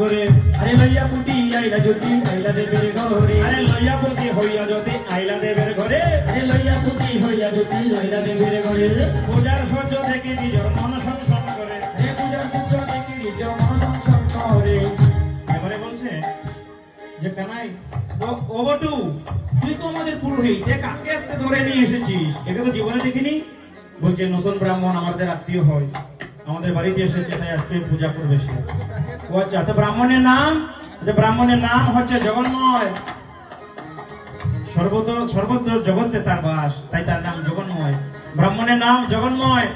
করে, আরে ধরে নিয়ে এসেছিস? তো জীবনে দেখিনি। বলছে, নতুন ব্রাহ্মণ আমাদের আত্মীয় হয়, আমাদের বাড়িতে এসেছে, তাই আজকে পূজা করবে সে। আচ্ছা তো ব্রাহ্মণের নাম যে ব্রাহ্মণের নাম হচ্ছে জগন্ময়। সর্বত, সর্বত্র জগতে তার বাস, তাই তার নাম জগন্ময়। ব্রাহ্মণের নাম জগন্ময়।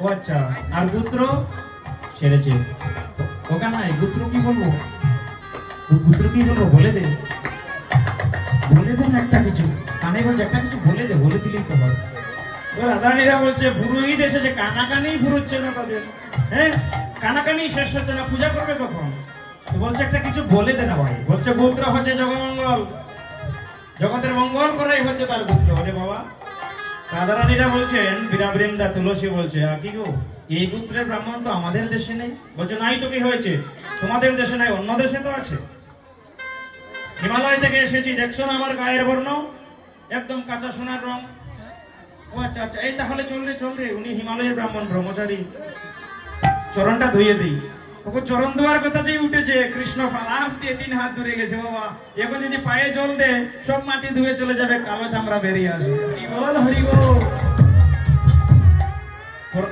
ও আচ্ছা আর পুত্র? ছেড়েছে ওখানে নাই? পুত্র কি বলব? পুত্র কি বলব? বলে দে। বলে দেন একটা কিছু। কানে বলছে, একটা কিছু বলে দে, বলে দিলেই তো হয়। রাধারানীরা বলছে পুরোহিত এসেছে কানাকানি ফুরুচ্ছে না তাদের। হ্যাঁ? কানাকানি শেষ হচ্ছে না, পূজা করবে কখন? বলছে, একটা কিছু বলে দে না ভাই। বলছে, পুত্র হচ্ছে জগমঙ্গল। জগতের মঙ্গল করাই হচ্ছে তার পুত্র। ওরে বাবা। রাধারানীরা বলছেন, বীরাবৃন্দা তুলসী বলছে আ কি গো? এই পুত্রের ব্রাহ্মণ তো আমাদের দেশে নেই। বলছে, নাই তো কি হয়েছে? তোমাদের দেশে নাই, অন্য দেশে তো আছে। হিমালয় থেকে এসেছি, দেখছ না আমার গায়ের বর্ণ? একদম কাঁচা সোনার রং। ও আচ্ছা আচ্ছা এই তাহলে চল রে চল রে। উনি হিমালয়ের ব্রাহ্মণ, ব্রহ্মচারী। চরণটা ধুয়ে দিই। ওকে চরণ ধোয়ার কথা যেই উঠেছে কৃষ্ণ ফালাপ দিয়ে তিন হাত দূরে গেছে বাবা। এখন যদি পায়ে জল দে সব মাটি ধুয়ে চলে যাবে কালো চামড়া বেরিয়ে আসবে। হরি বল হরি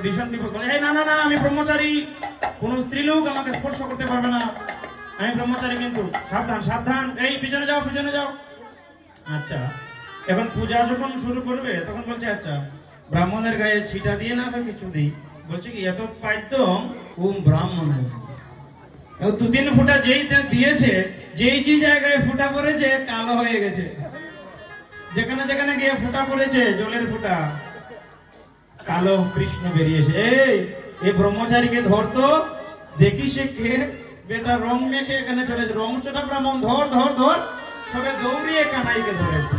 ভীষণ বিপদ। এই না না না আমি ব্রহ্মচারী। কোন স্ত্রীলোক আমাকে স্পর্শ করতে পারবে না। আমি ব্রহ্মচারী কিন্তু। সাবধান সাবধান। এই পিছনে যাও পিছনে যাও। আচ্ছা এখন পূজা যখন শুরু করবে তখন বলছে আচ্ছা ব্রাহ্মণের গায়ে ছিটা দিয়ে না কিছু দিই? বলছে কি, এত পাইত ওম ব্রাহ্মণ দু তিন ফুটা যেই দিয়েছে, যেই যে জায়গায় ফুটা পড়েছে, কালো হয়ে গেছে। যেখানে যেখানে গিয়ে ফুটা পড়েছে, জলের ফুটা, কালো কৃষ্ণ বেরিয়েছে। এই এই ব্রহ্মচারীকে ধরতো দেখি সে কে বেটা রং মেখে এখানে চলেছে রং চোটা ব্রাহ্মণ, ধর ধর ধর, সবে দৌড়িয়ে কানাইকে ধরেছে।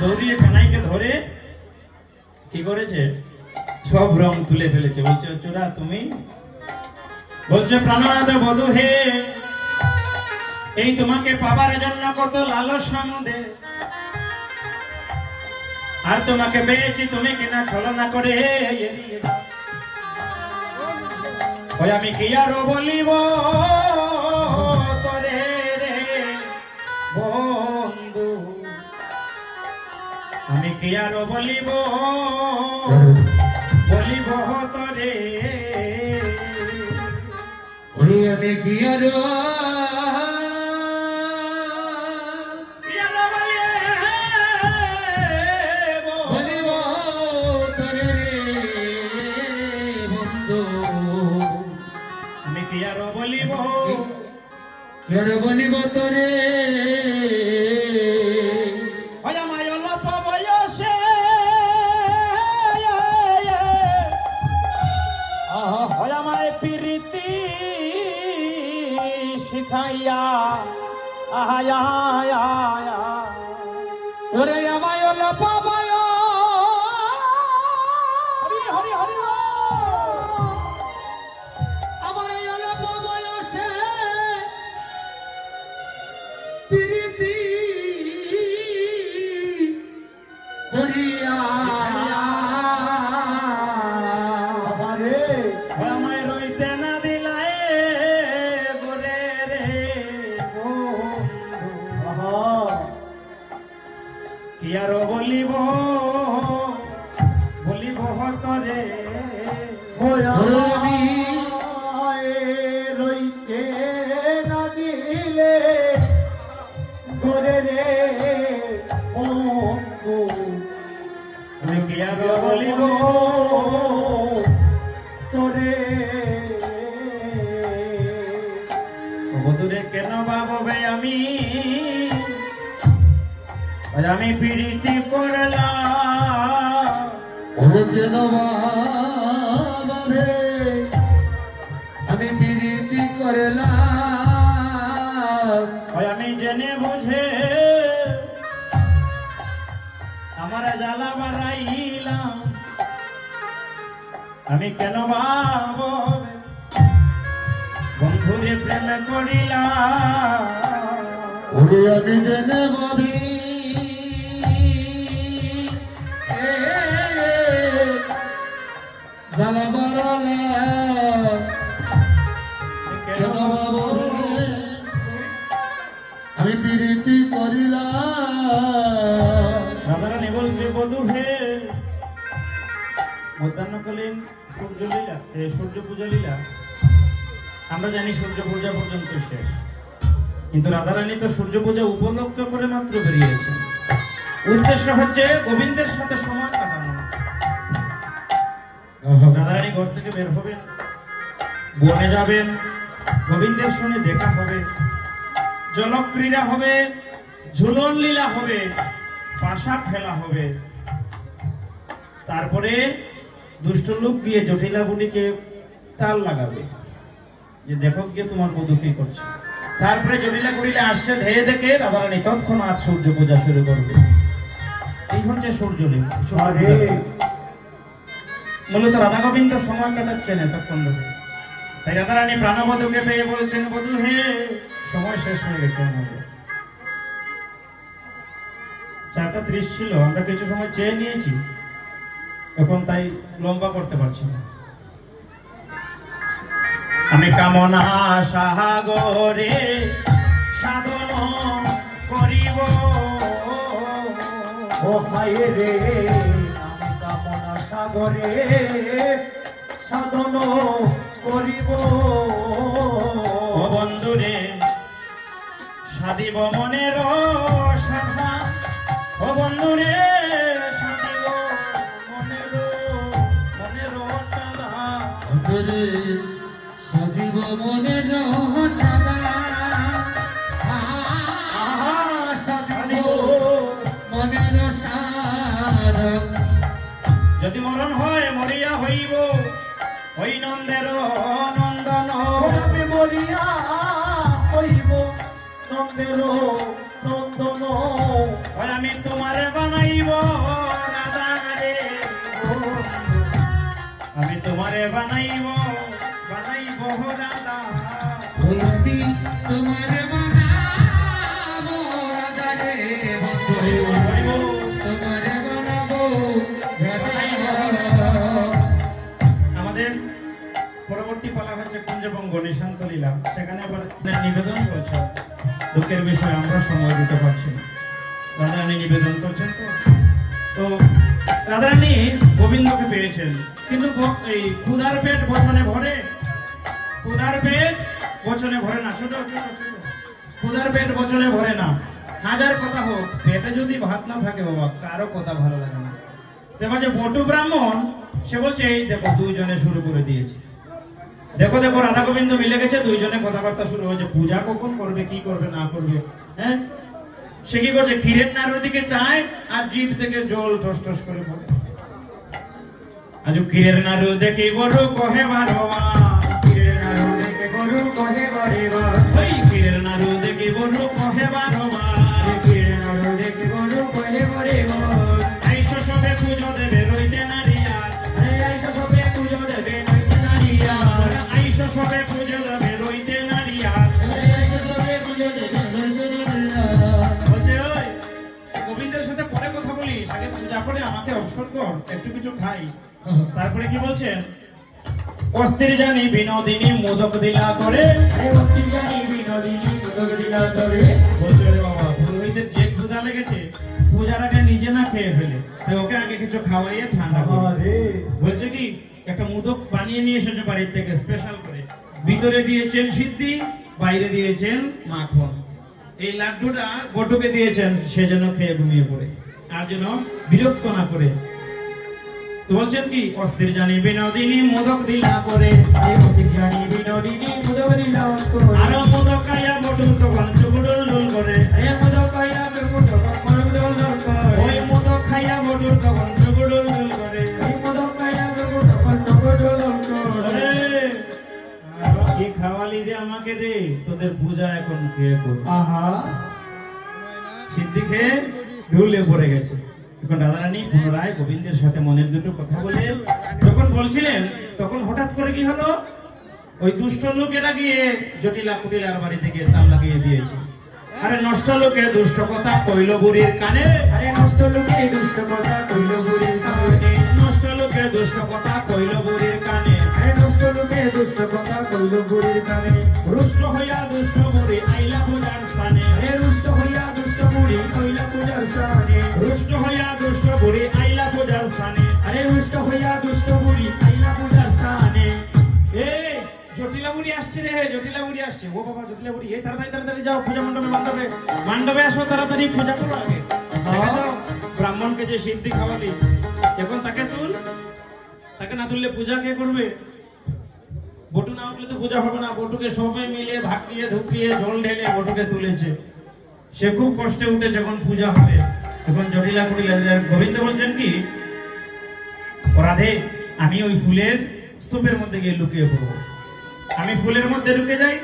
দৌড়িয়ে কানাইকে ধরে কি করেছে? সব রং তুলে ফেলেছে। বলছে, চোরা, তুমি বলছে, প্রাণনাথ, বধু হে, এই তোমাকে পাবার জন্য কত লালসা দে আর তোমাকে পেয়েছি তুমি কিনা ছলনা করে ওই আমি কি আরও বলিব তোরে রে বন্ধু? আমি কি আরও বলিব বলিব তোরে ওরে আমি বলিব? বলিব তোরে? আমি প্রীতি করলাম। আমি প্রীতি করলাম। আমি জেনে বুঝে আমার জ্বালা বাড়াইলাম। আমি কেন ভাববে বন্ধুরে প্রেম করিলা ওরে আমি জেনে ভাবি আমি প্রীতি করিলাম। হে মধ্যাহ্নকালীন সূর্য লীলা সূর্য পূজা লীলা আমরা জানি সূর্য পূজা পর্যন্ত শেষ। কিন্তু রাধারানী তো সূর্য পূজা উপলক্ষ করে মাত্র বেরিয়েছেন। উদ্দেশ্য হচ্ছে গোবিন্দের সাথে সময় কাটানো রাধারানী ঘর থেকে বের হবেন। বনে যাবেন। গোবিন্দের সঙ্গে দেখা হবে। জলক্রীড়া হবে। ঝুলন লীলা হবে। পাশা খেলা হবে। তারপরে দুষ্ট লোক গিয়ে জটিলা বুড়িকে তাল লাগাবে। যে দেখো গিয়ে তোমার বধূ কি করছে। তারপরে জটিলা বুড়িলে আসছে ধেয়ে দেখে রাধারানী তৎক্ষণাৎ সূর্য পূজা শুরু করবে। এই হচ্ছে সূর্য সূর্য। মূলত রাধা গোবিন্দ সময় কাটাচ্ছেন এতক্ষণ ধরে তাই রাধারানী প্রাণবধূকে পেয়ে বলছেন, বধূ হে, সময় শেষ হয়ে গেছে আমাদের চারটা ত্রিশ ছিল, আমরা কিছু সময় চেয়ে নিয়েছি। এখন তাই লম্বা করতে পারছি না। আমি কামনা সাগরে সাধন করিব। ও রে। কামনা সাগরে সাধন করিব। বন্ধুরে সাদিব মনের সাধা ও বন্ধুরে সাদিব মনের মনের সাধা সজীব মনের সাদা ওই নন্দের নন্দন আমি মরিয়া হইব। নন্দের নন্দন আমি তোমার বানাইব আমি তোমারে বানাইব। নিশান্ত লীলা সেখানে আবার নিবেদন করছে দুঃখের বিষয়ে, আমরা সময় দিতে পারছি। রাধারানী নিবেদন করছেন তো? তো রাধারানী গোবিন্দকে পেয়েছেন, কিন্তু এই ক্ষুধার পেট বচনে ভরে, ক্ষুধার পেট বচনে ভরে না। শুধু ক্ষুধার পেট বচনে ভরে না। হাজার কথা হোক, পেটে যদি ভাত না থাকে বাবা, কারও কথা ভালো লাগে না। যে বটু ব্রাহ্মণ, সে বলছে, এই দেখো, দুইজনে শুরু করে দিয়েছে। দেখো দেখো রাধা গোবিন্দ মিলে গেছে, দুইজনে কথাবার্তা শুরু হয়েছে। পূজা কখন করবে, কি করবে, না করবে হ্যাঁ? সে কি করছে? ক্ষীরের নাড়ুর দিকে চায় আর জিভ থেকে জল ঠস ঠস করে পড়ে। আজ ক্ষীরের নাড়ু দেখে বড় কহে বারোয়া ক্ষীরের নাড়ু দেখে বড় কহে বারোয়া ওই ক্ষীরের নাড়ু দেখে বড় কহে বারোয়া একটু কিছু খাই। তারপরে কি বলছেন অস্থির জানি বিনোদিনী মোদক দিলা করে। অস্থির জানি বিনোদিনী মোদক দিলা করে। বলছে বাবা পুরোহিতের যে ক্ষুধা লেগেছে পূজার আগে নিজে না খেয়ে ফেলে। তাই ওকে আগে কিছু খাওয়াইয়ে ঠান্ডা করে। বলছে কি একটা মুদক বানিয়ে নিয়ে এসেছে বাড়ির থেকে স্পেশাল করে। ভিতরে দিয়েছেন সিদ্ধি বাইরে দিয়েছেন মাখন। এই লাড্ডুটা বটুকে দিয়েছেন সে যেন খেয়ে ঘুমিয়ে পড়ে। আর যেন বিরক্ত না করে। তো বলছেন কি অস্থির জানি বিনোদিনী মোদক দিলা করে। অস্থির জানি বিনোদিনী মোদক দিলা করে। আরও মোদক খাইয়া বটু তখন চুগুডুল ডুল করে। এই মোদক খাইয়া বটু তখন চুগুডুল ডুল করে। ওই মোদক খাইয়া বটু তখন চুগুডুল ডুল করে। এই মোদক খাইয়া বটু তখন চুগুডুল ডুল করে। কি খাওয়ালি রে আমাকে রে তোদের পূজা এখন খেয়ে কর আহা। সিদ্ধি খেয়ে ঢুলে পড়ে গেছে। এখন রাধারানী পুনরায় গোবিন্দের সাথে মনের দুটো কথা বলে যখন বলছিলেন তখন হঠাৎ করে কি হলো? ওই দুষ্ট লোকেরা গিয়ে জটিলা কুটিলার বাড়ি থেকে তাল লাগিয়ে দিয়েছে। আরে নষ্ট লোকে দুষ্ট কথা কইল বুড়ির কানে। আরে নষ্ট লোকে দুষ্ট কথা কইল বুড়ির কানে। নষ্ট লোকে দুষ্ট কথা কইল বুড়ির কানে। আরে নষ্ট লোকে দুষ্ট কথা কইল বুড়ির কানে। রুষ্ট হইয়া দুষ্ট বুড়ি আইলা পূজার স্থানে। কইলা পূজার স্থানে। রুষ্ট হইয়া দুষ্ট বুড়ি আইলা পূজার স্থানে। আরে রুষ্ট হইয়া দুষ্ট বুড়ি কইলা পূজার স্থানে। এই জটিলা বুড়ি আসছে রে জটিলা বুড়ি আসছে। ও বাবা জটিলা বুড়ি এই তাড়াতাড়ি তাড়াতাড়ি যাও পূজা মণ্ডপে মণ্ডপে। মণ্ডপে আসো তাড়াতাড়ি পূজা করো আগে। ব্রাহ্মণকে যে সিদ্ধি খাওয়ালি। এখন তাকে তুল। তাকে না তুললে পূজা কে করবে? বটু না উঠলে তো পূজা হবে না। বটুকে সবাই মিলে ধাক্কিয়ে ধুকিয়ে জল ঢেলে বটুকে তুলেছে। সে খুব কষ্টে উঠে যখন পূজা হবে, তখন জটিলা কুটিলা গোবিন্দ বলছেন কি রাধে আমি ওই ফুলের স্তূপের মধ্যে গিয়ে লুকিয়ে পড়ব। আমি ফুলের মধ্যে ঢুকে যাই,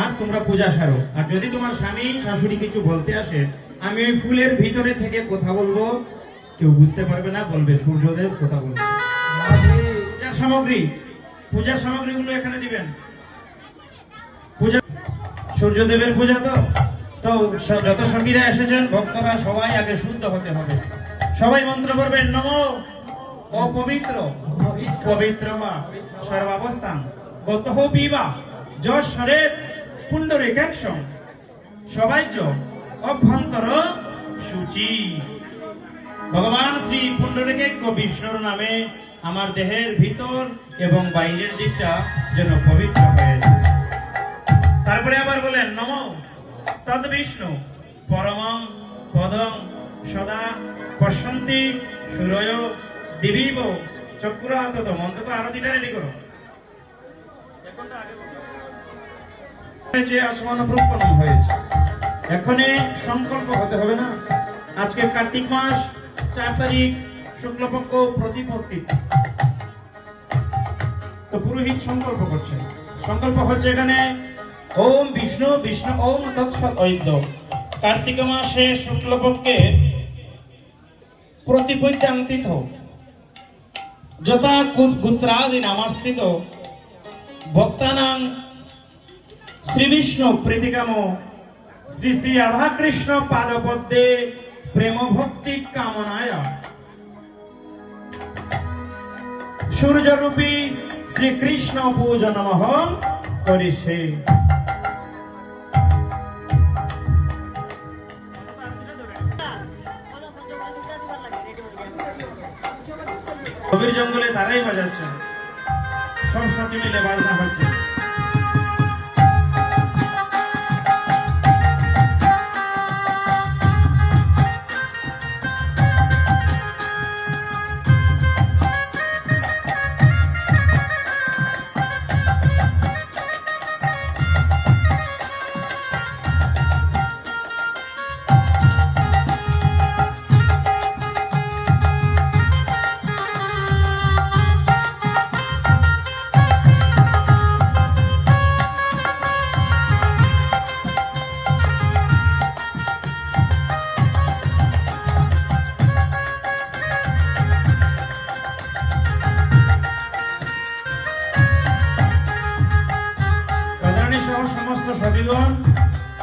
আর তোমরা পূজা সারো। আর যদি তোমার স্বামী, শাশুড়ি কিছু বলতে আসে, আমি ওই ফুলের ভিতরে থেকে কথা বলব। কেউ বুঝতে পারবে না, বলবে, সূর্যদেব কথা বলবে পূজার সামগ্রী পূজার সামগ্রীগুলো এখানে দিবেন। পূজা, সূর্যদেবের পূজা তো? তো যত সঙ্গীরা এসেছেন, ভক্তরা সবাই আগে শুদ্ধ হতে হবে। সবাই মন্ত্র করবেন নম। অপবিত্র। পবিত্র বা সর্বাবস্থান। গত পিবা। যশ সরেত পুণ্ডরে ক্যাকশম সবাই অভ্যন্তর সূচি। ভগবান শ্রী পুণ্ডরিক বিষ্ণুর নামে আমার দেহের ভিতর এবং বাইরের দিকটা যেন পবিত্র হয়ে তারপরে আবার বলেন, নম। তদ বিষ্ণু। পরমং, পদং, সদা পশ্যন্তি, সুরয়, দিবীব চক্রাহত মন্ত্র তো আরতিটা রেডি করো। যে আসমান হয়েছে সংকল্প হতে হবে না। আজকে কার্তিক মাস, চার তারিখ, শুক্লপক্ষ, প্রতিপত্তি। তো পুরোহিত সংকল্প করছে সংকল্প হচ্ছে এখানে ওম বিষ্ণু বিষ্ণু, ওম তৎসৎ ঐদ্য কার্তিক মাসে শুক্লপক্ষে প্রতিপত্যান্তিত যথা গুত্রাদি নামাস্থিত। ভক্তানাং শ্রী বিষ্ণু প্রীতিকাম। শ্রী শ্রী রাধাকৃষ্ণ পাদপদ্মে প্রেম ভক্তি কামনায়। সূর্যরূপী শ্রীকৃষ্ণ পূজন করিছে গভীর জঙ্গলে তারাই বাজাচ্ছে সব সাথে মিলে বাজনা হচ্ছে।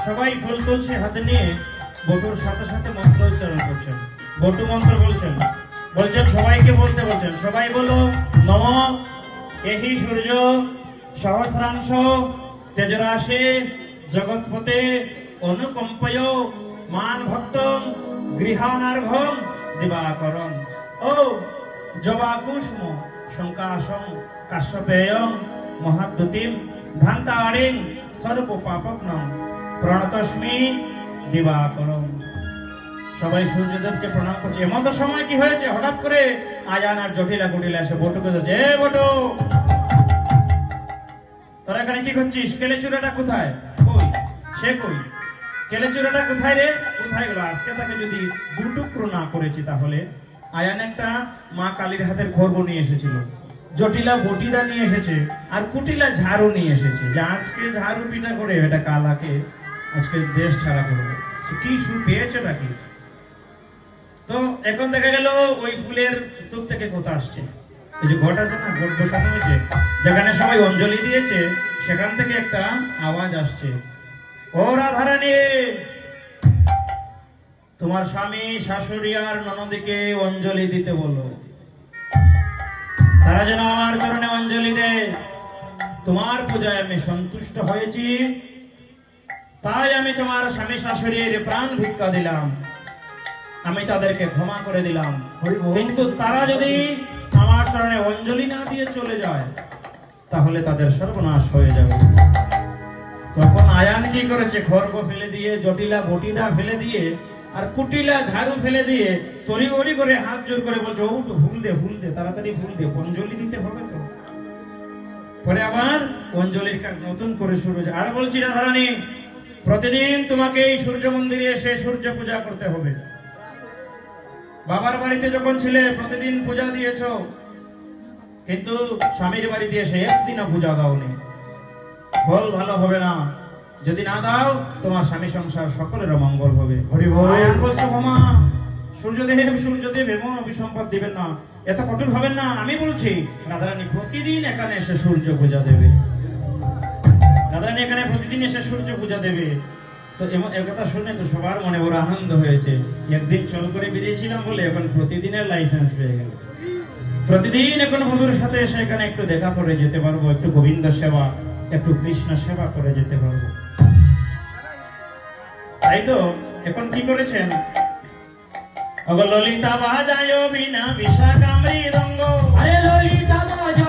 সবাই ফুল তুলসী হাতে নিয়ে বটুর সাথে সাথে মন্ত্র উচ্চারণ করছেন। বটু মন্ত্র বলছেন। বলছেন, সবাইকে বলতে বলছেন। সবাই বলো নম এহি সূর্য, সহস্রাংশ, তেজরাশে, জগৎপতে অনুকম্পয়, মান ভক্ত গৃহানার্ঘম দিবাকরম ও, জবাকুষ্ম শঙ্কাশং কাশ্যপেয়ং মহাদ্যুতিম ধান্তাড়িং সর্ব পাপগ্নম প্রণতস্মি দিবাকরম সবাই সূর্যদেবকে প্রণাম করছে। এমন তো সময় কি হয়েছে? হঠাৎ করে আজান আর জটিলা কুটিলা এসে বটুকে এ বটু, তোরা এখানে কি করছিস? কেলে চূড়াটা কোথায়? কই? সে কই? কেলে চূড়াটা কোথায় রে? কোথায় গেল? আজকে তাকে যদি দুটুকরো না করেছি তাহলে? আয়ান একটা মা কালীর হাতের খর্ব নিয়ে এসেছিল। জটিলা বটিদা নিয়ে এসেছে আর কুটিলা ঝাড়ু নিয়ে এসেছে। যে আজকে ঝাড়ু পিঠা করে, এটা কালাকে আজকে দেশ ছাড়া করবে। কি শুরু পেয়েছে নাকি? তো এখন দেখা গেল ওই ফুলের স্তূপ থেকে কোথা আসছে। এই যে ঘট আছে না ঘট বসানো হয়েছে, যেখানে সবাই অঞ্জলি দিয়েছে, সেখান থেকে একটা আওয়াজ আসছে। ও রাধারানী! তোমার স্বামী, শাশুড়ি আর ননদিকে অঞ্জলি দিতে বলো। তারা যেন আমার চরণে অঞ্জলি দেয়। তোমার পূজায় আমি সন্তুষ্ট হয়েছি। তাই আমি তোমার স্বামী শাশুড়ির প্রাণ ভিক্ষা দিলাম। আমি তাদেরকে ক্ষমা করে দিলাম। কিন্তু তারা যদি আমার চরণে অঞ্জলি না দিয়ে চলে যায় তাহলে তাদের সর্বনাশ হয়ে যাবে। তখন আয়ান কি করেছে? খর্গ ফেলে দিয়ে জটিলা বটিদা ফেলে দিয়ে আর কুটিলা ঝাড়ু ফেলে দিয়ে তরি গড়ি করে হাত জোর করে বলছে ও তো ফুল দে ভুল দে তাড়াতাড়ি ভুল দে অঞ্জলি দিতে হবে তো। পরে আবার অঞ্জলির কাজ নতুন করে শুরু হয়েছে। আর বলছি রাধারানী প্রতিদিন তোমাকে এই সূর্য মন্দিরে এসে সূর্য পূজা করতে হবে। বাবার বাড়িতে যখন ছিলে, প্রতিদিন পূজা দিয়েছ। কিন্তু স্বামীর বাড়িতে এসে একদিনও পূজা দাওনি। ফল ভালো হবে না। যদি না দাও, তোমার স্বামী সংসার সকলের মঙ্গল হবে। হরি বলছে বোমা সূর্যদেব সূর্যদেব এমন অভিসম্পদ দিবেন না। এত কঠোর হবেন না। আমি বলছি রাধারানী প্রতিদিন এখানে এসে সূর্য পূজা দেবে। রাধারানী এখানে প্রতিদিন এসে সূর্য পূজা দেবে। তো এমন এর কথা শুনে তো সবার মনে বড় আনন্দ হয়েছে। একদিন চল করে বেরিয়েছিলাম বলে এখন প্রতিদিনের লাইসেন্স পেয়ে গেল প্রতিদিন এখন বন্ধুর সাথে এসে এখানে একটু দেখা করে যেতে পারব, একটু গোবিন্দ সেবা, একটু কৃষ্ণ সেবা করে যেতে পারব। তাই তো, এখন কি করেছেন? ললিতা বাজায় বিনা বিশাখামৃ রঙ্গ আরে ললিতা জয়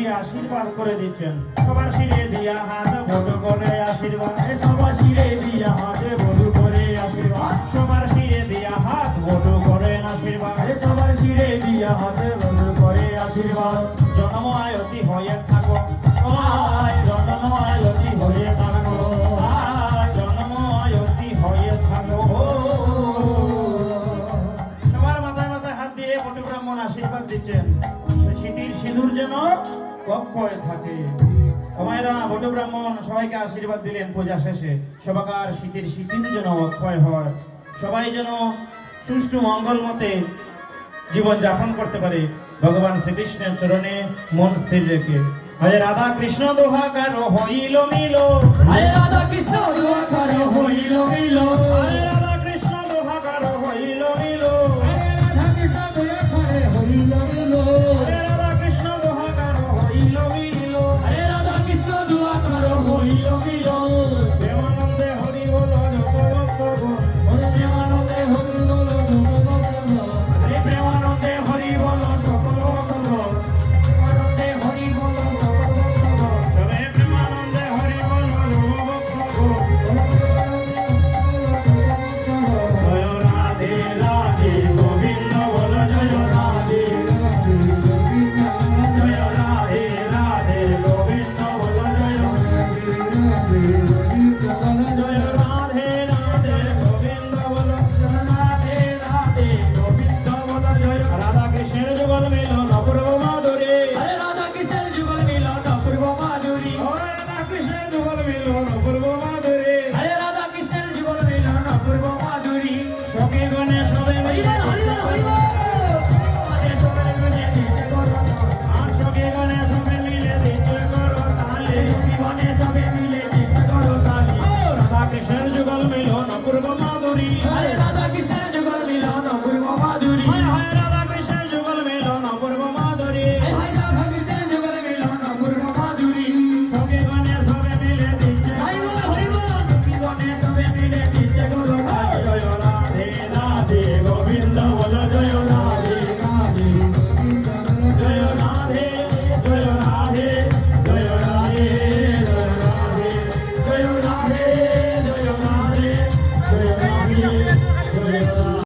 দিয়ে আশীর্বাদ করে দিচ্ছেন। সবার শিরে দিয়া হাত বড় করে আশীর্বাদ। সবার শিরে দিয়া হাত বড় করে আশীর্বাদ। সবার শিরে দিয়া হাত বড় করে আশীর্বাদ। সবার শিরে দিয়া হাতে বন্ধ করে আশীর্বাদ। জন্ম আয়তি হয়ে থাকো। থাকো। জন্ম আয়তি হয়ে থাকো। সবার মাথায় মাথায় হাত দিয়ে বটু আশীর্বাদ দিচ্ছেন। সিঁদুর যেন অক্ষয় থাকে। আমায়রা ব্রাহ্মণ সবাইকে আশীর্বাদ দিলেন পূজা শেষে। সবাকার শীতের যেন অক্ষয় হয়। সবাই যেন সুষ্ঠু মঙ্গল মতে জীবন যাপন করতে পারে। ভগবান শ্রীকৃষ্ণের চরণে মন স্থির রেখে। আজ রাধা কৃষ্ণ দোহাকার হইল মিল রাধা কৃষ্ণ দুয়াকার হইল মিল